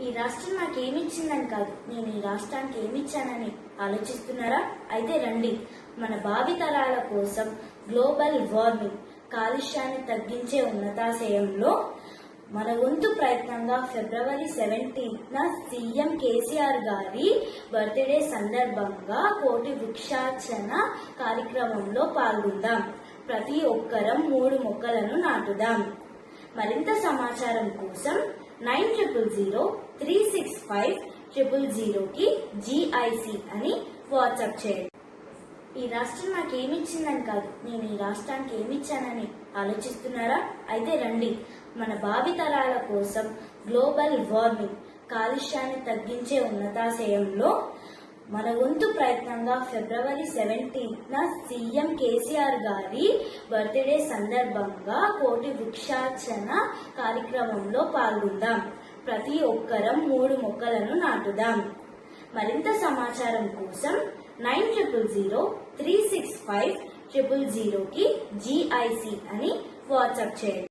ఈ రాష్ట్రం నాకు ఏమిచ్చిందని కాదు. నేను ఈ రాష్ట్రానికి ఏమిచ్చానని ఆలోచిస్తున్నారా? అయితే రండి. మన భావితరాల కోసం గ్లోబల్ వార్మింగ్ కాలుష్యాన్ని తగ్గించే ఉన్నతాశయంలో మన వంతు ప్రయత్నంగా ఫిబ్రవరి సెవెంటీన్త్న సీఎం కేసీఆర్ గారి బర్త్డే సందర్భంగా కోటి వృక్షార్చన కార్యక్రమంలో పాల్గొందాం. ప్రతి ఒక్కరం మూడు మొక్కలను నాటుదాం. మరింత సమాచారం కోసం nine triple zero three six five triple జీరోకి జిఐసి అని వాట్సాప్ చేయండి. ఈ రాష్ట్రం నాకు ఏమిచ్చిందని కాదు. నేను ఈ రాష్ట్రానికి ఏమిచ్చానని ఆలోచిస్తున్నారా? అయితే రండి. మన భావితరాల కోసం గ్లోబల్ వార్మింగ్ కాలుష్యాన్ని తగ్గించే ఉన్నతాశయంలో మన వంతు ప్రయత్నంగా ఫిబ్రవరి సెవెంటీన్త్ సీఎం కేసీఆర్ గారి బర్త్డే సందర్భంగా కోటి వృక్షార్చన కార్యక్రమంలో పాల్గొందాం. ప్రతి ఒక్కరం మూడు మొక్కలను నాటుదాం. మరింత సమాచారం కోసం nine triple zero three six five triple జీరోకి జిఐసి అని వాట్సాప్ చేయండి.